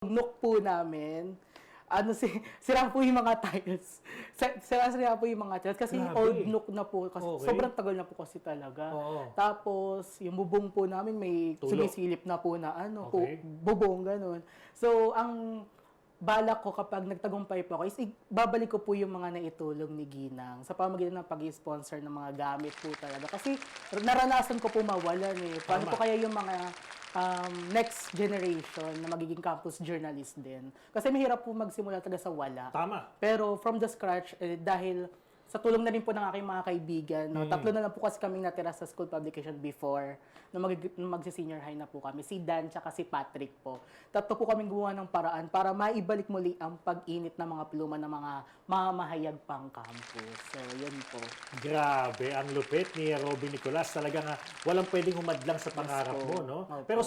nook po namin, ano si sira po yung mga tiles. Sira sira po yung mga tiles kasi Grabe. old nook na po kasi Okay. sobrang tagal na po kasi talaga. Oo. Tapos yung bubong po namin may Tulo. sumisilip na po na ano po Okay. bubong ganun. So ang balak ko kapag nagtagumpay po ako is babalik ko po yung mga naitulong ni Ginang sa pamamagitan ng pag-sponsor ng mga gamit po talaga. Kasi naranasan ko po mawalan eh. Paano Tama. po kaya yung mga um, next generation na magiging campus journalist din? Kasi mahirap po magsimula talaga sa wala. Tama. Pero from the scratch, eh, dahil sa tulong na rin po ng aking mga kaibigan, no, Mm. tatlo na lang po kasi kaming natira sa school publication before, na mag, na magsi-senior high na po kami. Si Dan tsaka si Patrick po. Tatlo po kaming gumawa ng paraan para maibalik muli ang pag-init ng mga pluma ng mga mamahayag pang campus. So, yun po. Grabe, ang lupit ni Robin Nicolas. Talagang ah, walang pwedeng humadlang sa pangarap po. mo, no? Opo. Pero